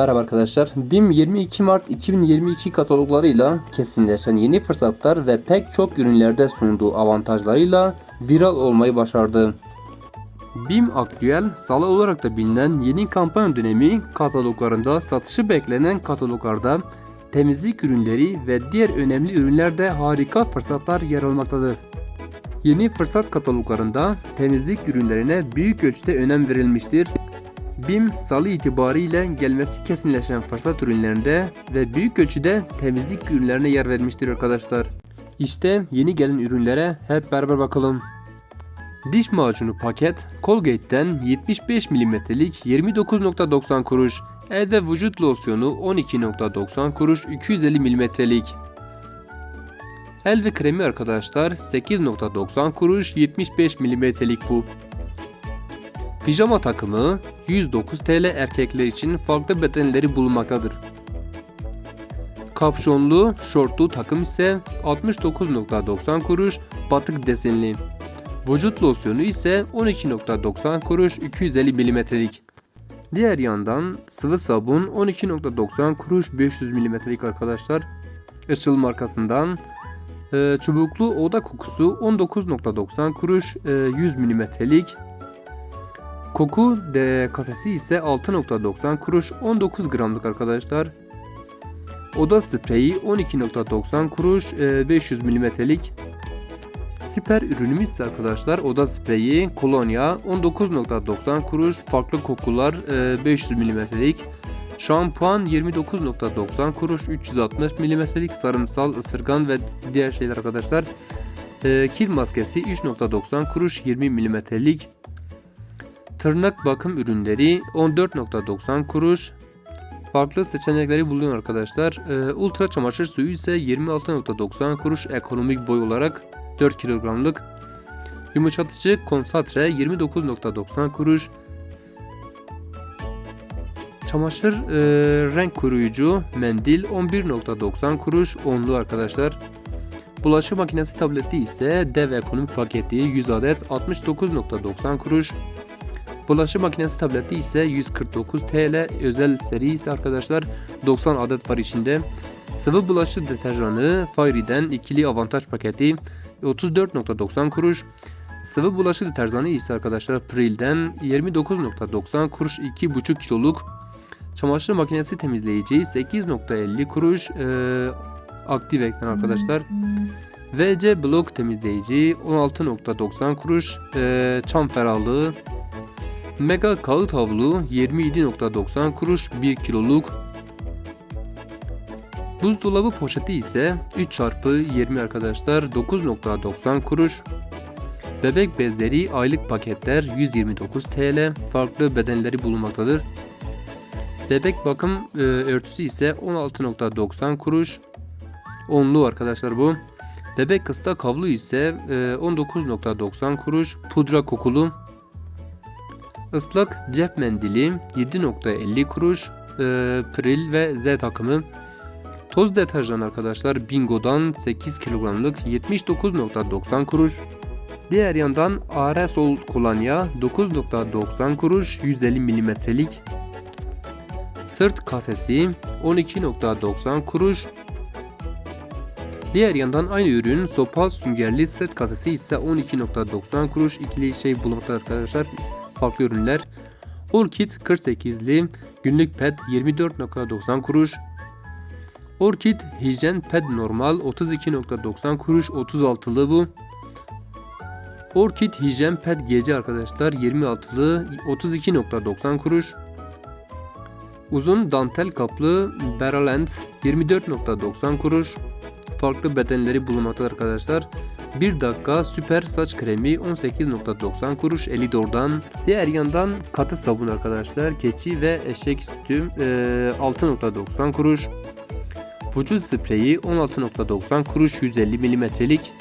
Merhaba arkadaşlar. BİM 22 Mart 2022 kataloglarıyla kesinleşen yeni fırsatlar ve pek çok ürünlerde sunduğu avantajlarıyla viral olmayı başardı. BİM Aktüel, salı olarak da bilinen yeni kampanya dönemi kataloglarında satışı beklenen kataloglarda temizlik ürünleri ve diğer önemli ürünlerde harika fırsatlar yer almaktadır. Yeni fırsat kataloglarında temizlik ürünlerine büyük ölçüde önem verilmiştir. BİM salı itibariyle gelmesi kesinleşen fırsat ürünlerinde ve büyük ölçüde temizlik ürünlerine yer vermiştir arkadaşlar. İşte yeni gelen ürünlere hep beraber bakalım. Diş macunu paket Colgate'den 75 mm'lik 29.90 kuruş, el ve vücut losyonu 12.90 kuruş 250 mm'lik. El ve kremi arkadaşlar 8.90 kuruş 75 mm'lik bu. Pijama takımı 109 TL erkekler için farklı bedenleri bulunmaktadır. Kapşonlu, şortlu takım ise 69.90 kuruş batık desenli. Vücut losyonu ise 12.90 kuruş 250 milimetrelik. Diğer yandan sıvı sabun 12.90 kuruş 500 milimetrelik arkadaşlar. Işıl markasından. Ee, çubuklu oda kokusu 19.90 kuruş e, 100 milimetrelik. Koku de kasesi ise 6.90 kuruş 19 gramlık arkadaşlar. Oda spreyi 12.90 kuruş e, 500 milimetrelik. Süper ürünümüz ise arkadaşlar oda spreyi kolonya 19.90 kuruş farklı kokular e, 500 milimetrelik. Şampuan 29.90 kuruş 360 milimetrelik sarımsal ısırgan ve diğer şeyler arkadaşlar. E, kil maskesi 3.90 kuruş 20 milimetrelik. Tırnak bakım ürünleri 14.90 kuruş. Farklı seçenekleri buluyor arkadaşlar. Ee, ultra çamaşır suyu ise 26.90 kuruş ekonomik boy olarak 4 kilogramlık. Yumuşatıcı konsantre 29.90 kuruş. Çamaşır e, renk koruyucu mendil 11.90 kuruş onlu arkadaşlar. Bulaşık makinesi tableti ise dev ekonomik paketi 100 adet 69.90 kuruş. Bulaşık makinesi tableti ise 149 TL. Özel seri ise arkadaşlar 90 adet var içinde. Sıvı bulaşık deterjanı Fairy'den ikili avantaj paketi 34.90 kuruş. Sıvı bulaşık deterjanı ise arkadaşlar Pril'den 29.90 kuruş 2,5 kiloluk. Çamaşır makinesi temizleyici 8.50 kuruş e, Active'den arkadaşlar. VC blok temizleyici 16.90 kuruş e, çam ferahlığı Mega kağıt havlu 27.90 kuruş 1 kiloluk. Buzdolabı poşeti ise 3 çarpı 20 arkadaşlar 9.90 kuruş. Bebek bezleri aylık paketler 129 TL. Farklı bedenleri bulunmaktadır. Bebek bakım e, örtüsü ise 16.90 kuruş. Onlu arkadaşlar bu. Bebek kısta kavlu ise e, 19.90 kuruş. Pudra kokulu Islak cep mendili 7.50 kuruş. E, Pril ve Z takımı. Toz deterjan arkadaşlar Bingo'dan 8 kilogramlık 79.90 kuruş. Diğer yandan Aerosol kolonya 9.90 kuruş 150 milimetrelik. Sırt kasesi 12.90 kuruş. Diğer yandan aynı ürün sopa süngerli sırt kasesi ise 12.90 kuruş ikili şey bulunmakta arkadaşlar farklı ürünler. Orchid 48'li günlük pet 24.90 kuruş. Orchid hijyen pet normal 32.90 kuruş 36'lı bu. Orchid hijyen pet gece arkadaşlar 26'lı 32.90 kuruş. Uzun dantel kaplı Beraland 24.90 kuruş. Farklı bedenleri bulunmaktadır arkadaşlar. 1 dakika süper saç kremi 18.90 kuruş Elidor'dan. Diğer yandan katı sabun arkadaşlar. Keçi ve eşek sütü e, 6.90 kuruş. Vücut spreyi 16.90 kuruş 150 milimetrelik.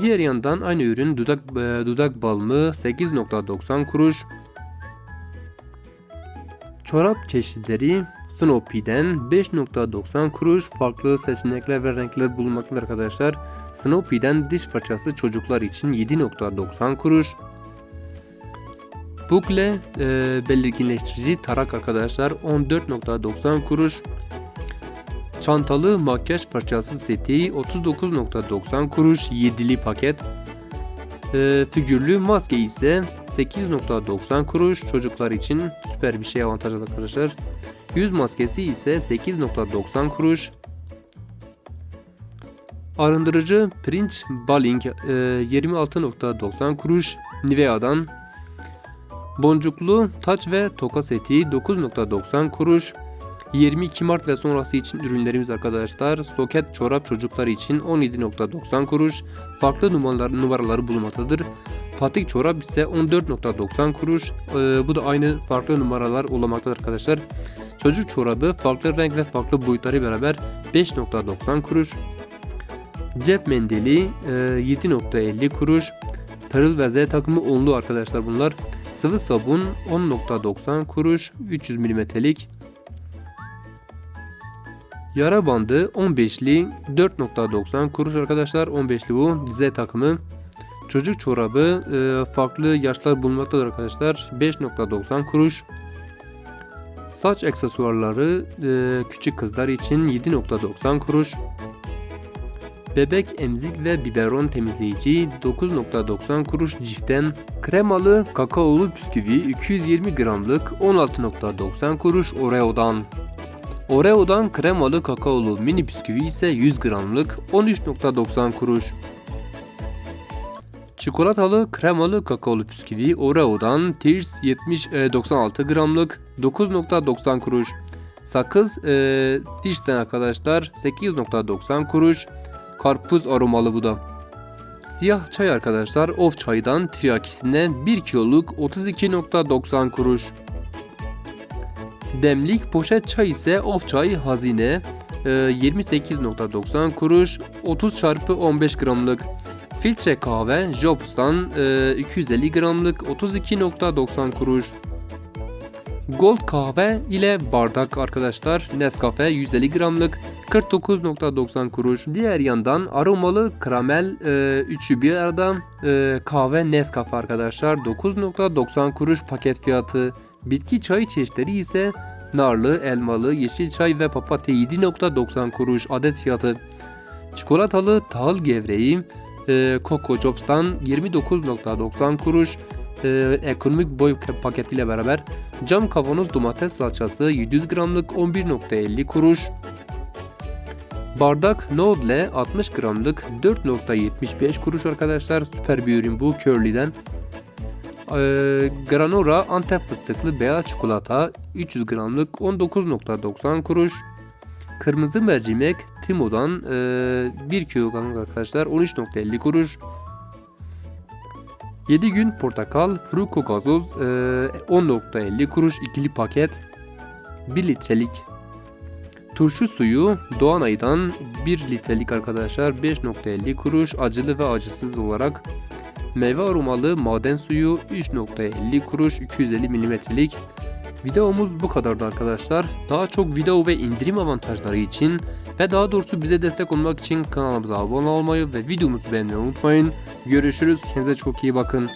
Diğer yandan aynı ürün dudak e, dudak balmı 8.90 kuruş. Çorap çeşitleri Snoopy'den 5.90 kuruş farklı seçenekler ve renkler bulunmaktadır arkadaşlar. Snoopy'den diş fırçası çocuklar için 7.90 kuruş. Bukle e, belirginleştirici tarak arkadaşlar 14.90 kuruş. Çantalı makyaj parçası seti 39.90 kuruş 7'li paket. E, figürlü maske ise 8.90 kuruş çocuklar için süper bir şey avantajlı arkadaşlar. Yüz maskesi ise 8.90 kuruş. Arındırıcı Prince Balling e, 26.90 kuruş Nivea'dan. Boncuklu taç ve toka seti 9.90 kuruş. 22 Mart ve sonrası için ürünlerimiz arkadaşlar. Soket çorap çocuklar için 17.90 kuruş. Farklı numaralar, numaraları bulunmaktadır. Patik çorap ise 14.90 kuruş. Ee, bu da aynı farklı numaralar olmaktadır arkadaşlar. Çocuk çorabı farklı renk ve farklı boyutları beraber 5.90 kuruş. Cep mendili e, 7.50 kuruş. Pırıl ve Z takımı onlu arkadaşlar bunlar. Sıvı sabun 10.90 kuruş 300 milimetrelik. Yara bandı 15'li 4.90 kuruş arkadaşlar 15'li bu Z takımı. Çocuk çorabı e, farklı yaşlar bulunmaktadır arkadaşlar 5.90 kuruş. Saç aksesuarları e, küçük kızlar için 7.90 kuruş. Bebek emzik ve biberon temizleyici 9.90 kuruş ciften. Kremalı kakaolu bisküvi 220 gramlık 16.90 kuruş Oreo'dan. Oreo'dan kremalı kakaolu mini bisküvi ise 100 gramlık 13.90 kuruş. Çikolatalı kremalı kakaolu bisküvi Oreo'dan Tears 70 e, 96 gramlık 9.90 kuruş. Sakız e, Tears'ten arkadaşlar 8.90 kuruş. Karpuz aromalı bu da. Siyah çay arkadaşlar of çaydan tiryakisine 1 kiloluk 32.90 kuruş. Demlik poşet çay ise of çay hazine e, 28.90 kuruş 30 çarpı 15 gramlık. Filtre kahve Jobs'tan e, 250 gramlık 32.90 kuruş. Gold kahve ile bardak arkadaşlar Nescafe 150 gramlık 49.90 kuruş. Diğer yandan aromalı karamel e, üçü bir arada e, kahve Nescafe arkadaşlar 9.90 kuruş paket fiyatı. Bitki çay çeşitleri ise narlı, elmalı, yeşil çay ve papatya 7.90 kuruş adet fiyatı. Çikolatalı tahıl gevreği e, Coco Jobs'tan 29.90 kuruş e, ekonomik boy paketiyle beraber cam kavanoz domates salçası 700 gramlık 11.50 kuruş. Bardak Noodle 60 gramlık 4.75 kuruş arkadaşlar. Süper bir ürün bu Curly'den. Ee, Granora Antep fıstıklı beyaz çikolata 300 gramlık 19.90 kuruş. Kırmızı mercimek Timo'dan e, 1 kilogramlık arkadaşlar 13.50 kuruş. 7 gün portakal Fruko gazoz e, 10.50 kuruş ikili paket 1 litrelik. Turşu suyu Doğanay'dan 1 litrelik arkadaşlar 5.50 kuruş acılı ve acısız olarak. Meyve aromalı maden suyu 3.50 kuruş 250 milimetrelik. Videomuz bu kadardı arkadaşlar. Daha çok video ve indirim avantajları için ve daha doğrusu bize destek olmak için kanalımıza abone olmayı ve videomuzu beğenmeyi unutmayın. Görüşürüz. Kendinize çok iyi bakın.